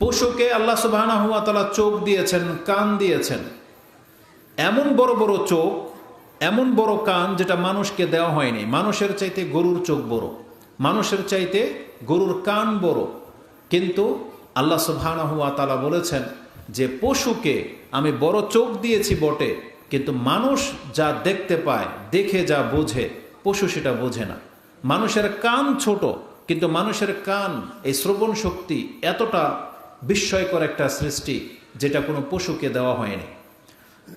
পশুকে আল্লাহ সুবাহ চোখ দিয়েছেন, কান দিয়েছেন। এমন বড় বড় চোখ, এমন বড় কান যেটা মানুষকে দেওয়া হয়নি। মানুষের চাইতে গরুর চোখ বড়, মানুষের চাইতে গরুর কান বড়। কিন্তু আল্লাহ তালা বলেছেন যে, পশুকে আমি বড় চোখ দিয়েছি বটে, কিন্তু মানুষ যা দেখতে পায়, দেখে যা বোঝে, পশু সেটা বোঝে না। মানুষের কান ছোট, কিন্তু মানুষের কান, এই শ্রবণ শক্তি এতটা বিস্ময়কর একটা সৃষ্টি যেটা কোনো পশুকে দেওয়া হয়নি।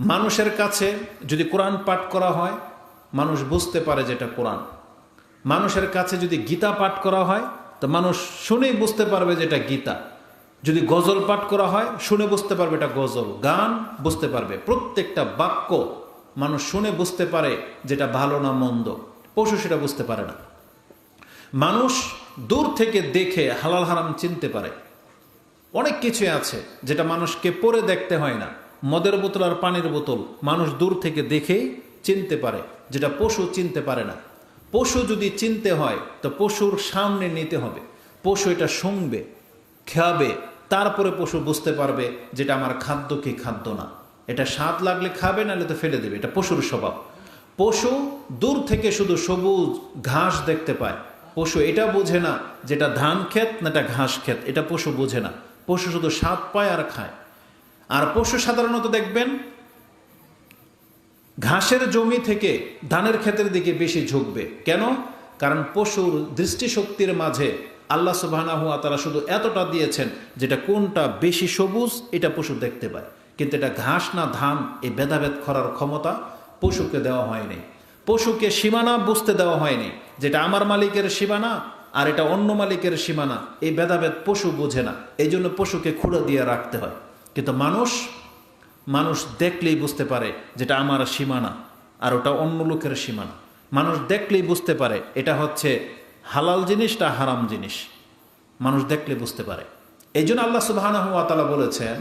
মানুষের কাছে যদি কোরআন পাঠ করা হয়, মানুষ বুঝতে পারে যেটা কোরআন। মানুষের কাছে যদি গীতা পাঠ করা হয়, তো মানুষ শুনেই বুঝতে পারবে যেটা গীতা। যদি গজল পাঠ করা হয়, শুনে বুঝতে পারবে এটা গজল। গান বুঝতে পারবে। প্রত্যেকটা বাক্য মানুষ শুনে বুঝতে পারে যেটা ভালো না মন্দ। পশু সেটা বুঝতে পারে না। মানুষ দূর থেকে দেখে হালাল হারাম চিনতে পারে। অনেক কিছুই আছে যেটা মানুষকে পরে দেখতে হয় না। মদের বোতল আর পানির বোতল মানুষ দূর থেকে দেখেই চিনতে পারে, যেটা পশু চিনতে পারে না। পশু যদি চিনতে হয়, তো পশুর সামনে নিতে হবে। পশু এটা শুনবে, খাবে, তারপরে পশু বুঝতে পারবে যেটা আমার খাদ্য কি খাদ্য না। এটা স্বাদ লাগলে খাবে, নাহলে তো ফেলে দেবে, এটা পশুর স্বভাব। পশু দূর থেকে শুধু সবুজ ঘাস দেখতে পায়। পশু এটা বোঝে না যেটা ধান ক্ষেত না এটা ঘাস ক্ষেত, এটা পশু বোঝে না। পশু শুধু স্বাদ পায় আর খায়। আর পশু সাধারণত দেখবেন ঘাসের জমি থেকে ধানের ক্ষেতের দিকে বেশি ঝুঁকবে। কেন? কারণ পশুর দৃষ্টিশক্তির মাঝে আল্লাহ সুবাহানা হুয়া তারা শুধু এতটা দিয়েছেন যেটা কোনটা বেশি সবুজ, এটা পশু দেখতে পায়। কিন্তু এটা ঘাস না ধান এই ভেদাভেদ করার ক্ষমতা পশুকে দেওয়া হয়নি। পশুকে সীমানা বুঝতে দেওয়া হয়নি যেটা আমার মালিকের সীমানা আর এটা অন্য মালিকের সীমানা। এই ভেদাভেদ পশু বোঝে না। এই জন্য পশুকে খুঁড়ে দিয়ে রাখতে হয়। কিন্তু মানুষ মানুষ দেখলেই বুঝতে পারে যেটা আমার সীমানা আর ওটা অন্য লোকের সীমানা। মানুষ দেখলেই বুঝতে পারে এটা হচ্ছে হালাল জিনিসটা হারাম জিনিস। মানুষ দেখলে বুঝতে পারে। এই জন্য আল্লাহ সুবাহানহাতালা বলেছেন,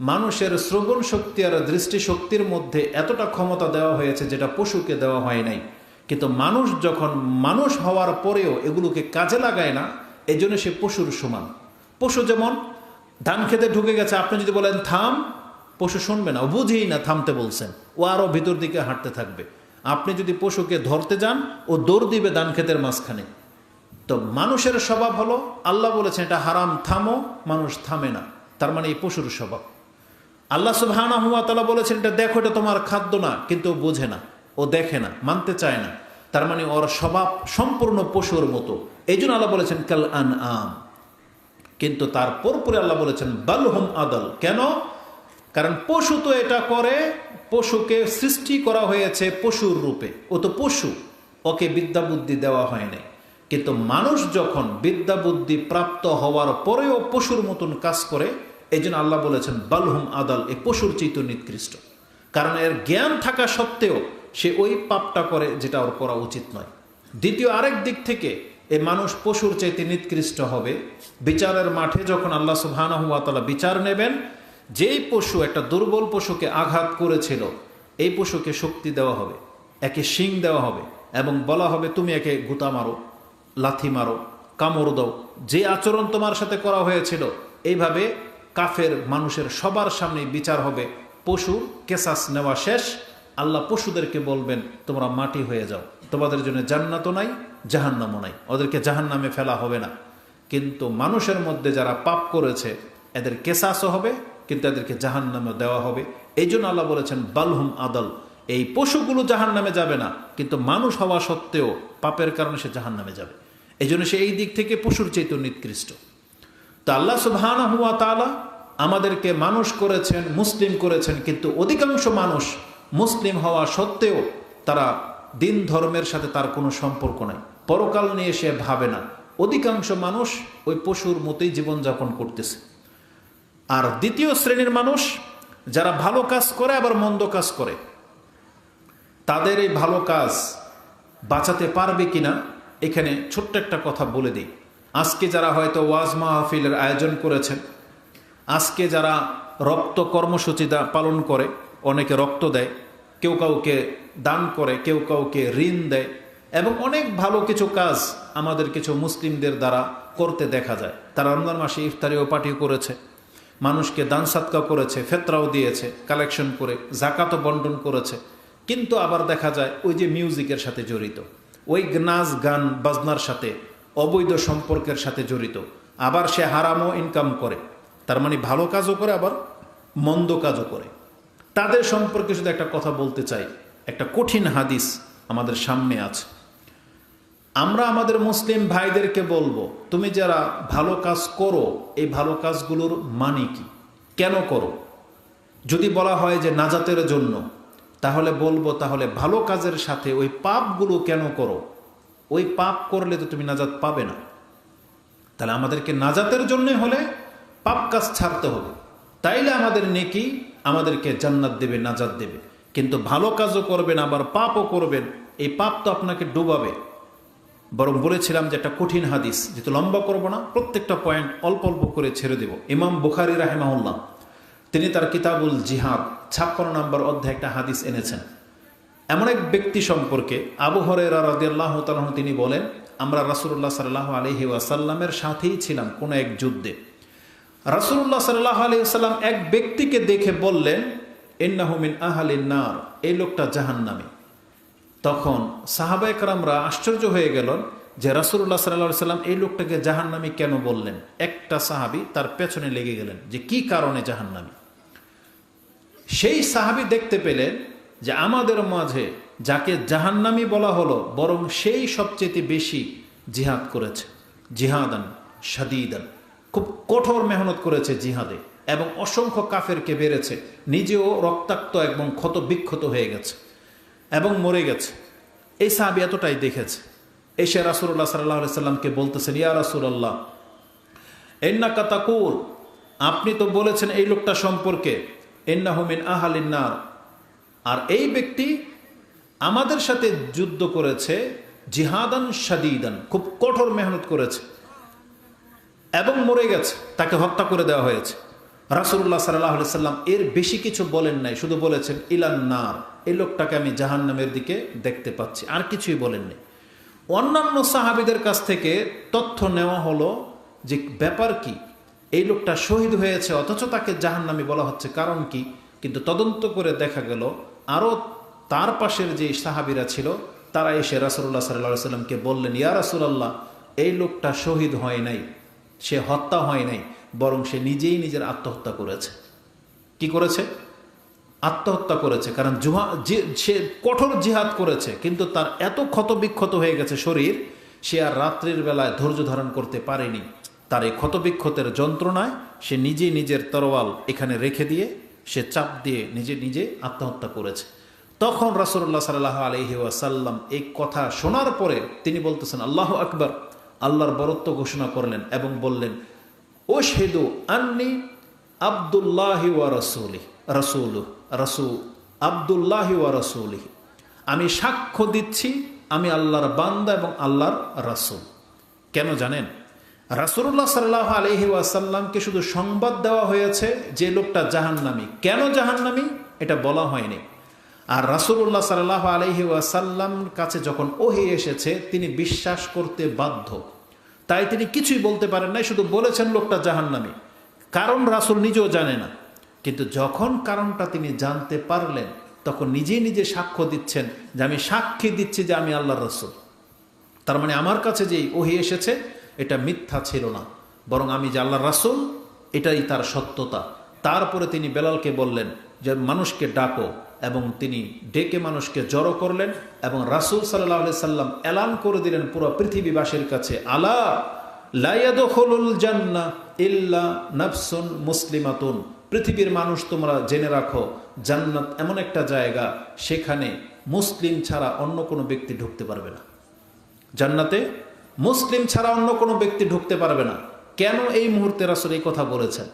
মানুষের শ্রবণ শক্তি আর দৃষ্টিশক্তির মধ্যে এতটা ক্ষমতা দেওয়া হয়েছে যেটা পশুকে দেওয়া হয় নাই। কিন্তু মানুষ যখন মানুষ হওয়ার পরেও এগুলোকে কাজে লাগায় না এই জন্য সে পশুর সমান। পশু যেমন ধান খেতে ঢুকে গেছে, আপনি যদি বলেন, থাম, পশু শুনবে না। বুঝেই না, থামতে বলছেন। ও আরও ভিতর দিকে হাঁটতে থাকবে। আপনি যদি পশুকে ধরতে যান, ও দৌড় দিবে ধান ক্ষেতের মাঝখানে। তো মানুষের স্বভাব হলো, আল্লাহ বলেছেন, এটা হারাম, থামো, মানুষ থামে না। তার মানে এই পশুর স্বভাব। আল্লাহ তালা বলেছেন, এটা দেখো, এটা তোমার খাদ্য না। কিন্তু বোঝে না। ও দেখে না, মানতে চায় না। তার মানে ওর স্বভাব সম্পূর্ণ পশুর মতো। এই জন্য আল্লাহ বলেছেন, কাল আন আম কিন্তু তার পরপরে আল্লাহ বলেছেন বালহুম আদল। কেন? কারণ পশু তো এটা করে, পশুকে সৃষ্টি করা হয়েছে পশুর রূপে। ও তো পশু, ওকে বিদ্যা বুদ্ধি দেওয়া হয় নাই কিন্তু মানুষ যখন বিদ্যা বুদ্ধি প্রাপ্ত হওয়ার পরেও পশুর মতন কাজ করে, এই জন্য আল্লাহ বলেছেন বালহুম আদাল। এই পশুর চিত্ত নিকৃষ্ট। কারণ এর জ্ঞান থাকা সত্ত্বেও সে ওই পাপটা করে যেটা ওর করা উচিত নয়। দ্বিতীয়, আরেক দিক থেকে এ মানুষ পশুর চাইতে নিকৃষ্ট হবে। বিচারের মাঠে যখন আল্লাহ সুবহানাহুয়াতালা বিচার নেবেন, যেই পশু একটা দুর্বল পশুকে আঘাত করেছিল, এই পশুকে শক্তি দেওয়া হবে, একে শিং দেওয়া হবে এবং বলা হবে, তুমি একে গুতা মারো, লাথি মারো, কামড় দাও। যে আচরণ তোমার সাথে করা হয়েছিল, এইভাবে কাফের মানুষের সবার সামনে বিচার হবে। পশু কেসাস নেওয়া শেষ আল্লাহ পশুদেরকে বলবেন, তোমরা মাটি হয়ে যাও। তোমাদের জন্য জান্নাতও নাই, জাহান্নামও নাই। ওদেরকে জাহান্নামে ফেলা হবে না। কিন্তু মানুষের মধ্যে যারা পাপ করেছে, এদের কেসাসও হবে, কিন্তু এদেরকে জাহান্নামে দেওয়া হবে। এই জন্য আল্লাহ বলেছেন বালহুম আদল। এই পশুগুলো জাহান নামে যাবে না, কিন্তু মানুষ হওয়া সত্ত্বেও পাপের কারণে সে জাহান নামে যাবে। এই জন্য সে এই দিক থেকে পশুর চেয়ে নিকৃষ্ট। তা আল্লাহ সুবহান হুয়া তালা আমাদেরকে মানুষ করেছেন, মুসলিম করেছেন, কিন্তু অধিকাংশ মানুষ মুসলিম হওয়া সত্ত্বেও তারা দিন ধর্মের সাথে তার কোনো সম্পর্ক নাই। পরকাল নিয়ে সে ভাবে না। অধিকাংশ মানুষ ওই পশুর মতোই জীবনযাপন করতেছে। আর দ্বিতীয় শ্রেণির মানুষ যারা ভালো কাজ করে, আবার মন্দ কাজ করে, তাদের এই ভালো কাজ বাঁচাতে পারবে কিনা, এখানে ছোট্ট একটা কথা বলে দিই। আজকে যারা হয়তো ওয়াজ মাহফিলের আয়োজন করেছেন, আজকে যারা রক্ত কর্মসূচি পালন করে অনেকে রক্ত দেয়, কেউ কাউকে দান করে, কেউ কাউকে ঋণ দেয় এবং অনেক ভালো কিছু কাজ আমাদের কিছু মুসলিমদের দ্বারা করতে দেখা যায়। তারা রমজান মাসে ইফতারিও পার্টিও করেছে, মানুষকে দান সাতকা করেছে, ফেতরাও দিয়েছে, কালেকশন করে, জাকাতও বন্টন করেছে। কিন্তু আবার দেখা যায় ওই যে মিউজিকের সাথে জড়িত, ওই নাচ গান বাজনার সাথে, অবৈধ সম্পর্কের সাথে জড়িত। আবার সে হারামও ইনকাম করে, তার মানে ভালো কাজও করে, আবার মন্দ কাজও করে। তাদের সম্পর্কে শুধু একটা কথা বলতে চাই, একটা কঠিন হাদিস আমাদের সামনে আছে। আমরা আমাদের মুসলিম ভাইদেরকে বলব, তুমি যারা ভালো কাজ করো, এই ভালো কাজগুলোর মানে কি? কেন করো? যদি বলা হয় যে নাজাতের জন্য, তাহলে বলব, তাহলে ভালো কাজের সাথে ওই পাপগুলো কেন করো? ওই পাপ করলে তো তুমি নাজাত পাবে না। তাহলে আমাদেরকে নাজাতের জন্য হলে পাপ কাজ ছাড়তে হবে। তাইলে আমাদের নেকি আমাদেরকে জান্নাত দেবে, নাজাত দেবে। কিন্তু ভালো কাজও করবেন, আবার পাপও করবেন। এই পাপ তো আপনাকে ডুবাবে। বরং বলেছিলাম যে একটা কঠিন হাদিস, যেহেতু লম্বা করব না, প্রত্যেকটা পয়েন্ট অল্প অল্প করে ছেড়ে দেব। ইমাম বুখারি রাহেমাউল্লাহ তিনি তার কিতাবুল জিহাদ, ছাপ্পান্ন নম্বর অধ্যায় একটা হাদিস এনেছেন। এমন এক ব্যক্তি সম্পর্কে আবু হরেরা রাদিয়াল্লাহ তিনি বলেন, আমরা রাসুল্লাহ সাল্লাহ আলহি ওয়াসাল্লামের সাথেই ছিলাম কোনো এক যুদ্ধে। রাসুল্লাহ সাল্লাহ আলহি আসাল্লাম এক ব্যক্তিকে দেখে বললেন ইন্নাহুমিন আহালিন নার এই লোকটা জাহান্নামী। তখন সাহাবা একরামরা আশ্চর্য হয়ে গেল যে রাসুল্লাহ সাল্লাহ সাল্লাম এই লোকটাকে জাহান্নামি কেন বললেন? একটা সাহাবি তার পেছনে লেগে গেলেন যে কি কারণে জাহান্নামি? সেই সাহাবি দেখতে পেলেন যে আমাদের মাঝে যাকে জাহান্নামি বলা হলো, বরং সেই সবচেয়ে বেশি জিহাদ করেছে। জিহাদান সাদিদান খুব কঠোর মেহনত করেছে জিহাদে এবং অসংখ্য কাফেরকে বেড়েছে নিজেও রক্তাক্ত এবং ক্ষত বিক্ষত হয়ে গেছে এবং মরে গেছে। এই সাহাবি এতটাই দেখেছে। এসে রাসুল্লাহ সাল্লাহ সাল্লামকে বলতেছেন, ইয়া রাসুল্লাহ এন্না কাতাকুল আপনি তো বলেছেন এই লোকটা সম্পর্কে এন্না হুমিন আহালিন্নার আর এই ব্যক্তি আমাদের সাথে যুদ্ধ করেছে জিহাদান সাদিদান খুব কঠোর মেহনত করেছে। এবং মরে গেছে, তাকে হত্যা করে দেওয়া হয়েছে। রাসুল্লাহ সাল্লাহ সাল্লাম এর বেশি কিছু বলেন নাই, শুধু বলেছেন, ইলান ইলান্নার এই লোকটাকে আমি জাহান্নামের দিকে দেখতে পাচ্ছি, আর কিছুই বলেননি অন্যান্য সাহাবিদের কাছ থেকে তথ্য নেওয়া হলো যে ব্যাপার কি, এই লোকটা শহীদ হয়েছে, অথচ তাকে জাহান্নামি বলা হচ্ছে। কারণ কি? কিন্তু তদন্ত করে দেখা গেল, আরও তার পাশের যে সাহাবিরা ছিল, তারা এসে রাসুল্লাহ সাল্লাহ সাল্লামকে বললেন, ইয়া রাসুলাল্লাহ, এই লোকটা শহীদ হয় নাই। সে হত্যা হয় নাই, বরং সে নিজেই নিজের আত্মহত্যা করেছে। কি করেছে? আত্মহত্যা করেছে, কারণ জুহা সে কঠোর জিহাদ করেছে, কিন্তু তার এত ক্ষত বিক্ষত হয়ে গেছে শরীর, সে আর রাত্রির বেলায় ধৈর্য ধারণ করতে পারেনি। তার এই ক্ষতবিক্ষতের যন্ত্রণায় সে নিজে নিজের তরোয়াল এখানে রেখে দিয়ে, সে চাপ দিয়ে নিজে নিজে আত্মহত্যা করেছে। তখন রাসুল্লাহ সাল্লাহ আলহি ওয়াসাল্লাম এই কথা শোনার পরে তিনি বলতেছেন, আল্লাহ আকবর। আল্লাহর বরত্ব ঘোষণা করলেন এবং বললেন ও সেদু আন্নি আবদুল্লাহি ওয়া রসুলি রসুল রসু, আবদুল্লাহি ওয়া রসুলি আমি সাক্ষ্য দিচ্ছি, আমি আল্লাহর বান্দা এবং আল্লাহর রাসুল। কেন জানেন? রাসুল্লাহ সাল্লাহ আলহি ওয়াসাল্লামকে শুধু সংবাদ দেওয়া হয়েছে যে লোকটা জাহান্নামি। কেন জাহান্নামি? এটা বলা হয়নি। আর রাসুল্লাহ সাল্লাহ আলহি ওয়াসাল্লাম কাছে যখন ওহি এসেছে, তিনি বিশ্বাস করতে বাধ্য। তাই তিনি কিছুই বলতে পারেন নাই, শুধু বলেছেন লোকটা জাহান্নামি। কারণ রাসুল নিজেও জানে না। কিন্তু যখন কারণটা তিনি জানতে পারলেন, তখন নিজেই নিজে সাক্ষ্য দিচ্ছেন যে আমি সাক্ষী দিচ্ছি যে আমি আল্লাহর রসুল। তার মানে আমার কাছে যেই ওহি এসেছে, এটা মিথ্যা ছিল না। বরং আমি যে আল্লাহর রাসুল, এটাই তার সত্যতা। তারপরে তিনি বেলালকে বললেন যে মানুষকে ডাকো এবং তিনি ডেকে মানুষকে জড়ো করলেন এবং রাসুল সাল্লাহ সাল্লাম এলান করে দিলেন পুরো পৃথিবীবাসীর কাছে, আলা লাইয়াদুল জান্না ইল্লা নফসুন মুসলিমাতুন। পৃথিবীর মানুষ তোমরা জেনে রাখো, জান্নাত এমন একটা জায়গা সেখানে মুসলিম ছাড়া অন্য কোনো ব্যক্তি ঢুকতে পারবে না। জান্নাতে মুসলিম ছাড়া অন্য কোনো ব্যক্তি ঢুকতে পারবে না। কেন এই মুহূর্তে রাসুল এই কথা বলেছেন?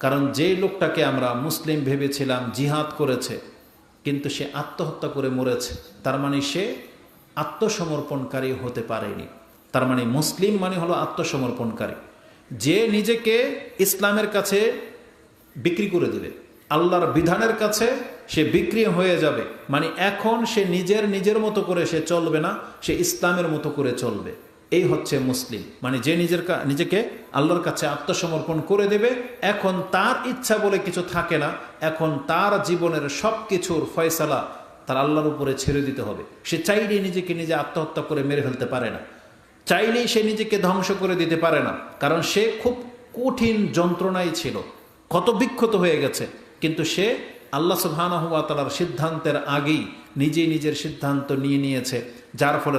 কারণ যে লোকটাকে আমরা মুসলিম ভেবেছিলাম জিহাদ করেছে, কিন্তু সে আত্মহত্যা করে মরেছে। তার মানে সে আত্মসমর্পণকারী হতে পারেনি। তার মানে মুসলিম মানে হলো আত্মসমর্পণকারী। যে নিজেকে ইসলামের কাছে বিক্রি করে দেবে, আল্লাহর বিধানের কাছে সে বিক্রি হয়ে যাবে। মানে এখন সে নিজের নিজের মতো করে সে চলবে না, সে ইসলামের মতো করে চলবে। এই হচ্ছে মুসলিম। মানে যে নিজের নিজেকে আল্লাহর কাছে আত্মসমর্পণ করে দেবে, এখন তার ইচ্ছা বলে কিছু থাকে না, এখন তার জীবনের সব কিছুর ফয়সালা তার আল্লাহর উপরে ছেড়ে দিতে হবে। সে চাইলেই নিজেকে নিজে আত্মহত্যা করে মেরে ফেলতে পারে না। চাইলেই সে নিজেকে ধ্বংস করে দিতে পারে না, কারণ সে খুব কঠিন যন্ত্রণায় ছিল, ক্ষত বিক্ষত হয়ে গেছে। কিন্তু সে আল্লাহ সুবহানাহু ওয়া তাআলার সিদ্ধান্তের আগেই নিজেই নিজের সিদ্ধান্ত নিয়ে নিয়েছে, যার ফলে